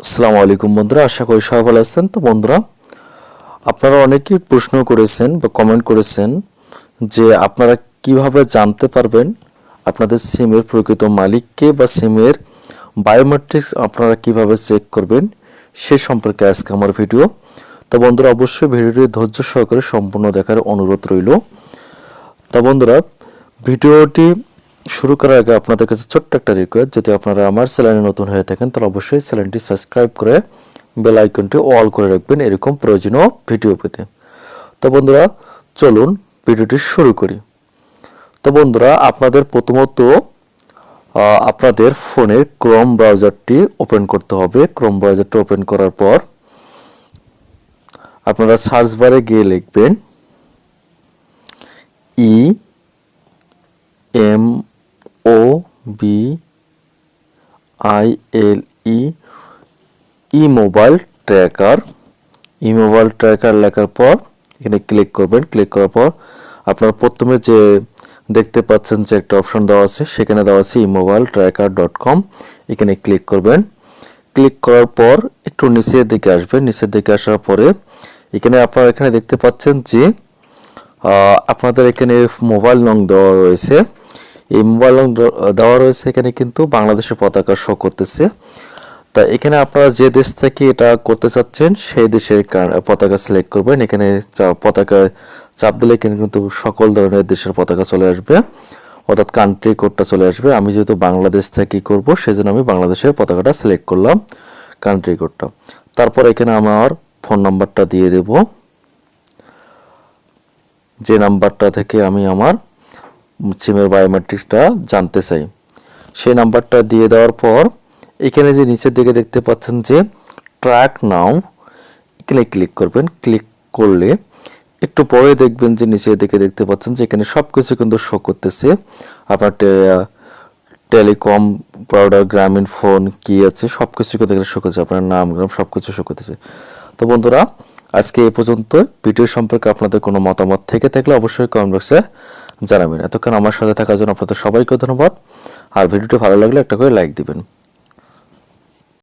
আসসালামু আলাইকুম বন্ধুরা, আশা করি সবাই ভালো আছেন। তো বন্ধুরা, আপনারা অনেকেই প্রশ্ন করেছেন বা কমেন্ট করেছেন যে আপনারা কীভাবে জানতে পারবেন আপনাদের সিমের প্রকৃত মালিককে বা সিমের বায়োমেট্রিক্স আপনারা কীভাবে চেক করবেন, সে সম্পর্কে আজকে আমার ভিডিও তো বন্ধুরা, অবশ্যই ভিডিওটি ধৈর্য সহকারে সম্পূর্ণ দেখার অনুরোধ রইল। তা বন্ধুরা ভিডিওটি শুরু করার আগে আপনাদের কাছে ছোট্ট একটা রিকোয়েস্ট যদি আপনারা আমার চ্যানেলে নতুন হয়ে থাকেন, তাহলে অবশ্যই চ্যানেলটি সাবস্ক্রাইব করে বেল আইকনটি অল করে রাখবেন। এরকম প্রয়োজনীয় ভিডিও পেতে। তো বন্ধুরা, চলুন ভিডিওটি শুরু করি। তো বন্ধুরা, আপনাদের প্রথমত আপনাদের ফোনে ক্রোম ব্রাউজারটি ওপেন করতে হবে। ক্রোম ব্রাউজারটি ওপেন করার পর আপনারা সার্চ বারে গিয়ে লিখবেন E M O B I L E E mobile tracker E mobile tracker লেখার পর, এখানে ক্লিক করবেন। ক্লিক করার পর, আপনার প্রথমে যে দেখতে পাচ্ছেন যে একটা অপশন দেওয়া আছে, সেখানে দেওয়া আছে E mobile tracker dot com এখানে ক্লিক করবেন। ক্লিক করার পর, একটু নিচের দিকে আসবেন। নিচের দিকে আসার পরে, এখানে আপনারা এখানে দেখতে পাচ্ছেন যে আপনাদের এখানে মোবাইল নং দেওয়া রয়েছে। এই মোবাইল দ- দেওয়া রয়েছে, এখানে কিন্তু বাংলাদেশের পতাকা শো করতেছে। তা এখানে আপনারা যে দেশ থেকে এটা করতে চাচ্ছেন, সেই দেশের পতাকা সিলেক্ট করবেন। এখানে পতাকা চাপ দিলে কিন্তু সকল ধরনের দেশের পতাকা চলে আসবে। অর্থাৎ কান্ট্রি কোডটা চলে আসবে। আমি যেহেতু বাংলাদেশ থেকে করব, সেজন্য আমি বাংলাদেশের পতাকাটা সিলেক্ট করলাম কান্ট্রি কোডটা তারপর এখানে আমার ফোন নাম্বারটা দিয়ে দেবো। যে নাম্বারটা থেকে আমি আমার সিমের বায়োমেট্রিক্সটা জানতে চাই। সেই নাম্বারটা দিয়ে দেওয়ার পর, এখানে যে নিচের দিকে দেখতে পাচ্ছেন যে ট্র্যাক নাও এখানে ক্লিক করবেন। ক্লিক করলে একটু পরে দেখবেন যে নিচের দিকে দেখতে পাচ্ছেন যে এখানে সব কিছু কিন্তু শো করতেছে। আপনার টেলিকম পাউডার গ্রামীণ ফোন কি আছে সব কিছু কিন্তু এখানে শো করছে আপনার নাম, গ্রাম সব কিছু শো করতেছে। তো বন্ধুরা, আজকে এই পর্যন্ত। ভিডিও সম্পর্কে আপনাদের কোনো মতামত থেকে থাকলে অবশ্যই কমেন্ট বক্সে জানাবেন। এতক্ষণ আমার সাথে থাকার জন্য আপনাদের সবাইকে ধন্যবাদ। আর ভিডিওটি ভালো লাগলে একটা করে লাইক দিবেন।